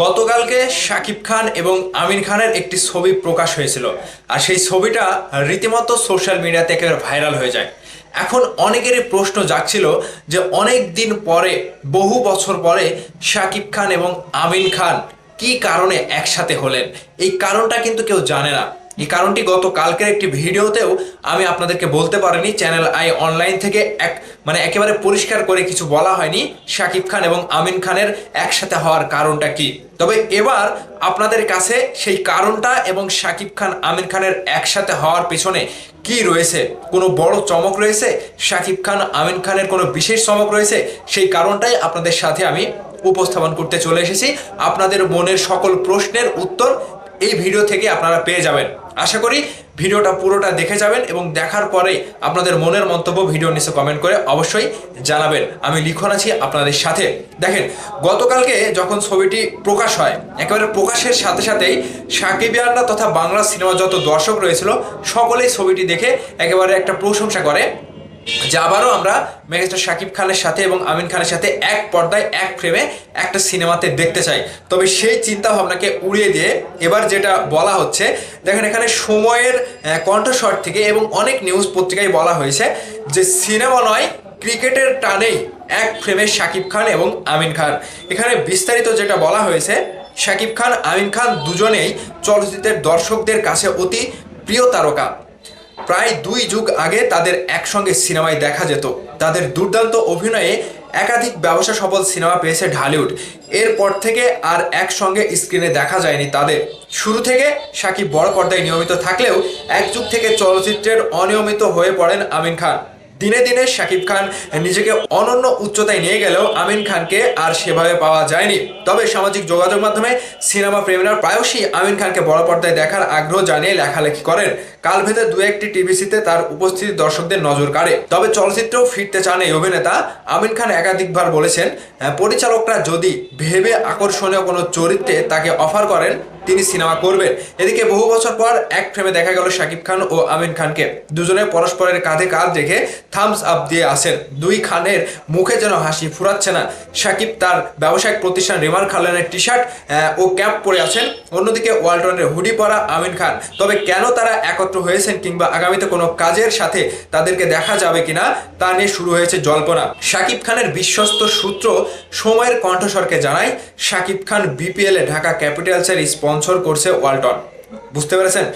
গতকালকে শাকিব খান এবং আমির খানের একটি ছবি প্রকাশ হয়েছিল। আর সেই ছবিটা রীতিমতো সোশ্যাল মিডিয়াতে একেবারে ভাইরাল হয়ে যায়। এখন অনেকেরই প্রশ্ন জাগছিল যে অনেক দিন পরে, বহু বছর পরে শাকিব খান এবং আমির খান কি কারণে একসাথে হলেন? এই কারণটা কিন্তু কেউ জানে না। এই কারণটি গত কালকের একটি ভিডিওতেও আমি আপনাদেরকে বলতে পারিনি। চ্যানেল আই অনলাইন থেকে এক মানে একেবারে পরিষ্কার করে কিছু বলা হয়নি শাকিব খান এবং আমিন খানের একসাথে হওয়ার কারণটা কি? তবে এবার আপনাদের কাছে সেই কারণটা এবং শাকিব খান, আমিন খানের একসাথে হওয়ার পেছনে কি রয়েছে? কোনো বড় চমক রয়েছে? শাকিব খান, আমিন খানের কোনো বিশেষ চমক রয়েছে? সেই কারণটাই আপনাদের সাথে আমি উপস্থাপন করতে চলে এসেছি। আপনাদের মনের সকল প্রশ্নের উত্তর এই ভিডিও থেকে আপনারা পেয়ে যাবেন। আশা করি ভিডিওটা পুরোটা দেখে যাবেন এবং দেখার পরে আপনাদের মনের মন্তব্য ভিডিও নিচে কমেন্ট করে অবশ্যই জানাবেন। আমি লিখন আছি আপনাদের সাথে। দেখেন, গতকালকে যখন ছবিটি প্রকাশ হয়, একেবারে প্রকাশের সাথে সাথেই সাকিব সাকিবিয়ানরা তথা বাংলা সিনেমা যত দর্শক রয়েছিল, সকলেই ছবিটি দেখে একেবারে একটা প্রশংসা করে। যে আবারও আমরা মেগাস্টার শাকিব খানের সাথে এবং আমিন খানের সাথে এক পর্দায়, এক ফ্রেমে একটা সিনেমাতে দেখতে চাই। তবে সেই চিন্তা ভাবনাকে উড়িয়ে দিয়ে এবার যেটা বলা হচ্ছে, দেখেন এখানে সময়ের কণ্ঠস্বর থেকে এবং অনেক নিউজ পত্রিকায় বলা হয়েছে যে সিনেমা নয়, ক্রিকেটের টানেই এক ফ্রেমে শাকিব খান এবং আমিন খান। এখানে বিস্তারিত যেটা বলা হয়েছে, শাকিব খান, আমিন খান দুজনেই চলচ্চিত্রের দর্শকদের কাছে অতি প্রিয় তারকা। প্রায় দুই যুগ আগে তাদের একসঙ্গে সিনেমায় দেখা যেত। তাদের দুর্দান্ত অভিনয়ে একাধিক ব্যবসা সফল সিনেমা পেয়েছে ঢালিউড। এরপর থেকে আর একসঙ্গে স্ক্রিনে দেখা যায়নি তাদের। শুরু থেকে সাকিব বড় পর্দায় নিয়মিত থাকলেও এক যুগ থেকে চলচ্চিত্রের অনিয়মিত হয়ে পড়েন আমিন খান। দিনে দিনে শাকিব খান নিজেকে অনন্য উচ্চতায় নিয়ে গেলেও আমিন খানকে আর সেভাবে পাওয়া যায়নি। তবে সামাজিক যোগাযোগ মাধ্যমে সিনেমা প্রেমীরা প্রায়শই আমিন খানকে বড় পর্দায় দেখার আগ্রহ জানিয়ে লেখালেখি করেন। কাল ভেদে দু একটি টিভিসিতে তার উপস্থিতি দর্শকদের নজর কাড়ে। তবে চলচ্চিত্রেও ফিরতে চান এই অভিনেতা। আমিন খান একাধিকবার বলেছেন "হ্যাঁ, পরিচালকরা যদি ভেবে আকর্ষণীয় কোনো চরিত্রে তাকে অফার করেন তিনি সিনেমা করবেন। এদিকে বহু বছর পর এক ফ্রেমে দেখা গেল শাকিব খান ও আমিন খানকে। দুজনে পরস্পরের কাঁধে কাঁধ রেখে থামস আপ দিয়ে আসেন। দুই খানের মুখে যেন হাসি ফুরাচ্ছে না। শাকিব তার ব্যবসায়িক প্রতিষ্ঠান রিমার খালেনের টি শার্ট ও ক্যাপ পরে আছেন। অন্যদিকে ওয়ালটনের হুডি পরা আমিন খান। তবে কেন তারা একত্র হয়েছেন কিংবা আগামীতে কোনো কাজের সাথে তাদেরকে দেখা যাবে কিনা তা নিয়ে শুরু হয়েছে জল্পনা। শাকিব খানের বিশ্বস্ত সূত্র সময়ের কণ্ঠস্বরকে জানায়, শাকিব খান বিপিএল ঢাকা ক্যাপিটালসের স্পন্সর করছে ওয়ালটন। বুঝতে পেরেছেন?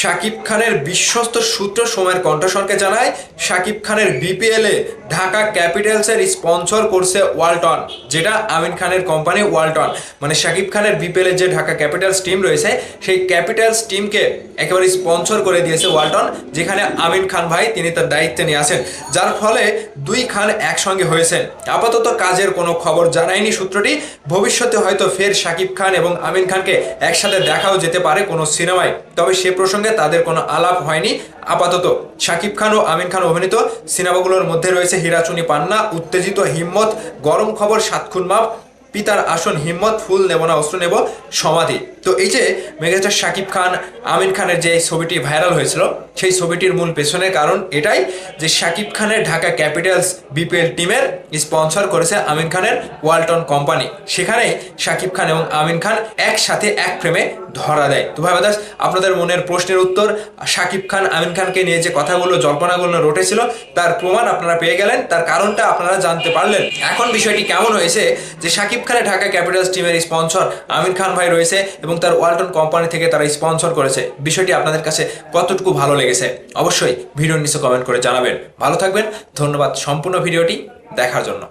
শাকিব খানের বিশ্বস্ত সূত্র সময়ের কণ্ঠস্বরকে জানায় শাকিব খানের বিপিএল এ ঢাকা ক্যাপিটালসের স্পন্সর করছে ওয়ালটন, যেটা আমিন খানের কোম্পানি ওয়ালটন। মানে শাকিব খানের বিপিএল এর যে ঢাকা ক্যাপিটালস টিম রয়েছে, সেই ক্যাপিটালস টিমকে একেবারে স্পন্সর করে দিয়েছে ওয়ালটন, যেখানে আমিন খান ভাই তিনি তার দায়িত্বে নিয়ে আসেন যার ফলে দুই খান একসঙ্গে হয়েছেন। আপাতত কাজের কোনো খবর জানায়নি সূত্রটি। ভবিষ্যতে হয়তো ফের শাকিব খান এবং আমিন খানকে একসাথে দেখাও যেতে পারে কোনো সিনেমায়। তবে সে প্রসঙ্গে তাদের কোনো আলাপ হয়নি। আপাতত শাকিব খান ও আমিন খান অভিনীত সিনেমাগুলোর মধ্যে রয়েছে হীরাচুনি পান্না, উত্তেজিত হিম্মত, গরম খবর সাতক্ষুন মাপ, পিতার আসন হিম্মত, ফুল নেব না, অস্ত্র নেব, সমাধি। তো এই যে মেগাস্টার শাকিব খান আমিন খানের যে ছবিটি ভাইরাল হয়েছিল, সেই ছবিটির মূল পেছনের কারণ এটাই যে শাকিব খানের ঢাকা ক্যাপিটালস বিপিএল টিমের স্পন্সর করেছে আমিন খানের ওয়ালটন কোম্পানি। সেখানে শাকিব খান এবং আমিন খান একসাথে এক ফ্রেমে ধরা দেয়। তো ভাই দাস আপনাদের মনের প্রশ্নের উত্তর, শাকিব খান আমিন খানকে নিয়ে যে কথাগুলো, জল্পনাগুলো রটেছিল, তার প্রমাণ আপনারা পেয়ে গেলেন, তার কারণটা আপনারা জানতে পারলেন। এখন বিষয়টি কেমন হয়েছে যে শাকিব খানের ঢাকা ক্যাপিটালস টিমের স্পন্সর আমির খান ভাই রয়েছে এবং তার ওয়ালটন কোম্পানি থেকে তারা স্পন্সর করেছে। বিষয়টি আপনাদের কাছে কতটুকু ভালো লেগেছে? অবশ্যই ভিডিওর নিচে কমেন্ট করে জানাবেন। ভালো থাকবেন। ধন্যবাদ। সম্পূর্ণ ভিডিওটি দেখার জন্য।